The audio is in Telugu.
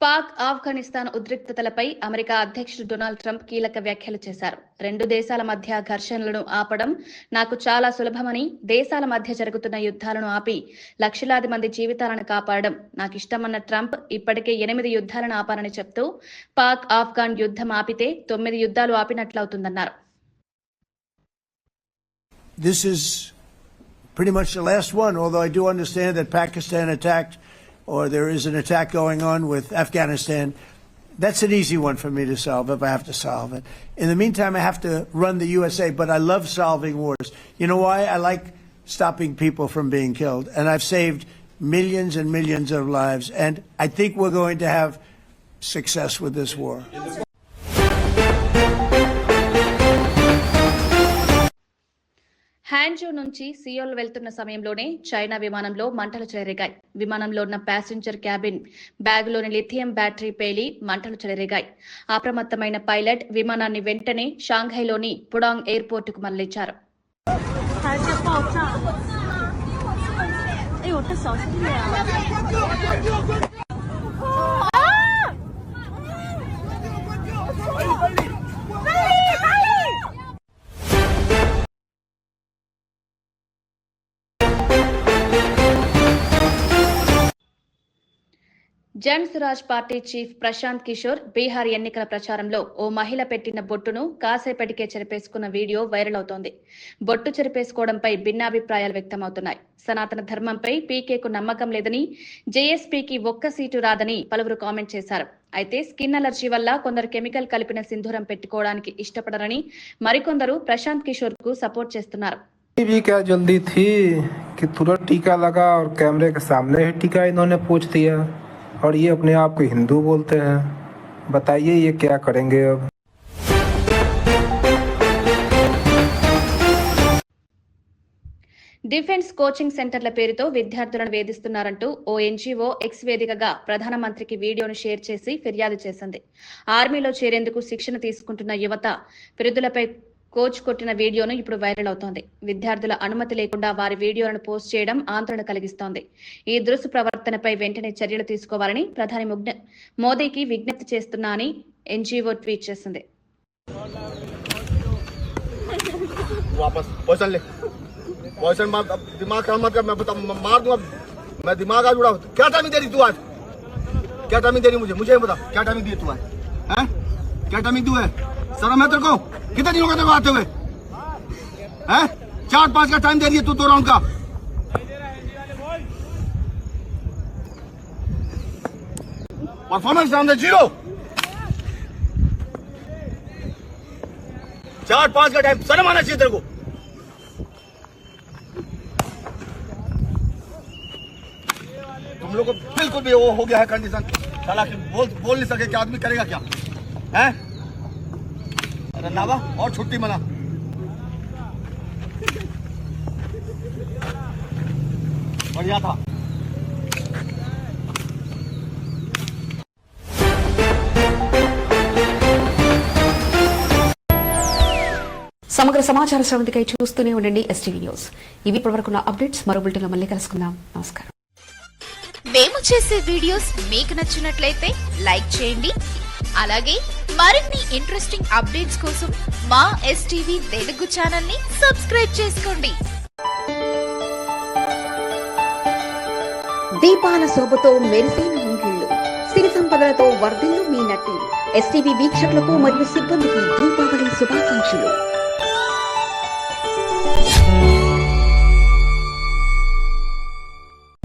పాక్ ఆఫ్ఘనిస్తాన్ ఉద్రిక్తతలపై అమెరికా అధ్యక్షుడు డొనాల్డ్ ట్రంప్ కీలక వ్యాఖ్యలు చేశారు. రెండు దేశాల మధ్య ఘర్షణలను ఆపడం నాకు చాలా సులభమని దేశాల మధ్య జరుగుతున్న యుద్ధాలను ఆపి లక్షలాది మంది జీవితాలను కాపాడడం నాకు ఇష్టమన్న ట్రంప్ ఇప్పటికే ఎనిమిది యుద్ధాలను ఆపారని చెప్తూ పాక్ ఆఫ్ఘాన్ యుద్ధం ఆపితే తొమ్మిది యుద్ధాలు ఆపినట్లవుతుందన్నారు. This is pretty much the last one, although I do understand that Pakistan attacked or there is an attack going on with Afghanistan. That's an easy one for me to solve if I have to solve it. In the meantime, I have to run the USA, but I love solving wars. You know why? I like stopping people from being killed, and I've saved millions and millions of lives, and I think we're going to have success with this war. హ్యాంజో నుంచి సియోల్ వెళ్తున్న సమయంలోనే చైనా విమానంలో మంటలు చెలరేగాయి. విమానంలో ఉన్న ప్యాసింజర్ క్యాబిన్ బ్యాగులోని లిథియం బ్యాటరీ పేలి మంటలు చెలరేగాయి. అప్రమత్తమైన పైలట్ విమానాన్ని వెంటనే షాంఘైలోని పుడాంగ్ ఎయిర్పోర్టుకు మళ్ళించారు జన్ సురాజ్ పార్టీ చీఫ్ ప్రశాంత్ కిషోర్ బీహార్ ఎన్నికల ప్రచారంలో ఓ మహిళ పెట్టిన బొట్టును కాసేపటికే చెరిపేసుకున్న వీడియో వైరల్ అవుతోంది బొట్టు చెరిపేసుకోవడంపై భిన్నాభిప్రాయాలు వ్యక్తమవుతున్నాయి సనాతన ధర్మంపై పీకేకు నమ్మకం లేదని జేఎస్పీకి ఒక్క సీటు రాదని పలువురు కామెంట్ చేశారు అయితే స్కిన్ అలర్జీ వల్ల కొందరు కెమికల్ కలిపిన సింధూరం పెట్టుకోవడానికి ఇష్టపడరని మరికొందరు ప్రశాంత్ కిషోర్ కు సపోర్ట్ చేస్తున్నారు भी क्या जल्दी थी कि तुरंत टीका लगा और कैमरे के सामने ही टीका इन्होंने पूछ दिया और ये अपने आप को हिंदू बोलते हैं बताइए ये क्या करेंगे अब డిఫెన్స్ కోచింగ్ సెంటర్ల పేరుతో విద్యార్థులను వేధిస్తున్నారంటూ ఓ ఎన్జీఓ ఎక్స్ వేదికగా ప్రధానమంత్రికి వీడియోను షేర్ చేసి ఫిర్యాదు చేసింది ఆర్మీలో చేరేందుకు శిక్షణ తీసుకుంటున్న యువత విరుద్ధులపై కోచ్ కొట్టిన వీడియోను ఇప్పుడు వైరల్ అవుతోంది విద్యార్థుల అనుమతి లేకుండా వారి వీడియోలను పోస్ట్ చేయడం ఆందోళన కలిగిస్తోంది ఈ దురుసు ప్రవర్తనపై వెంటనే చర్యలు తీసుకోవాలని ప్రధాని ముగ్న- మోదీకి విజ్ఞప్తి చేస్తున్నా అని ఎన్జీఓ ట్వీట్ చేసింది वापस पोषण ले पोषण मार अब दिमाग काम मत कर मैं बता मैं मार दूंगा मैं दिमाग आज उड़ा क्या टाइमिंग दे रही तू आज क्या टाइमिंग दे रही मुझे मुझे बता क्या टाइमिंग दी तू आज हैं क्या टाइमिंग तू है सर मैं तेरे को, कितने दिनों का आते हुए? हैं? चार पाँच का टाइम दे रही है तू दो राउंड का। Performance down the zero. चार पाँच का टाइम शर्म आना चाहिए तेरे को। तुम लोग को बिल्कुल भी वो हो गया है कंडीशन हालाँकि बोल बोल नहीं सके कि आदमी करेगा क्या? है? रंधावा और छुट्टी मना बढ़िया था సమగ్ర సమాచార శ్రవంతికై చూస్తూనే ఉండండి ఎస్టీవీ న్యూస్ ఇవి ఇప్పటివరకున్న అప్డేట్స్ మరో బులెటిన్లో మళ్ళీ కలుసుకుందాం నమస్కారం మేము చేసే వీడియోస్ మీకు నచ్చినట్లయితే లైక్ చేయండి అలాగే మరిన్ని ఇంట్రెస్టింగ్ అప్డేట్స్ కోసం మా ఎస్టీవీ తెలుగు ఛానల్ని సబ్స్క్రైబ్ చేసుకోండి. దీపాల శోభతో మెరిసేన ముంగిళ్ళు సిరి సంపదలతో వర్ధిల్లు మీ నటి ఎస్టీవీ వీక్షకులకు మరియు సిబ్బందికి దీపావళి శుభాకాంక్షలు.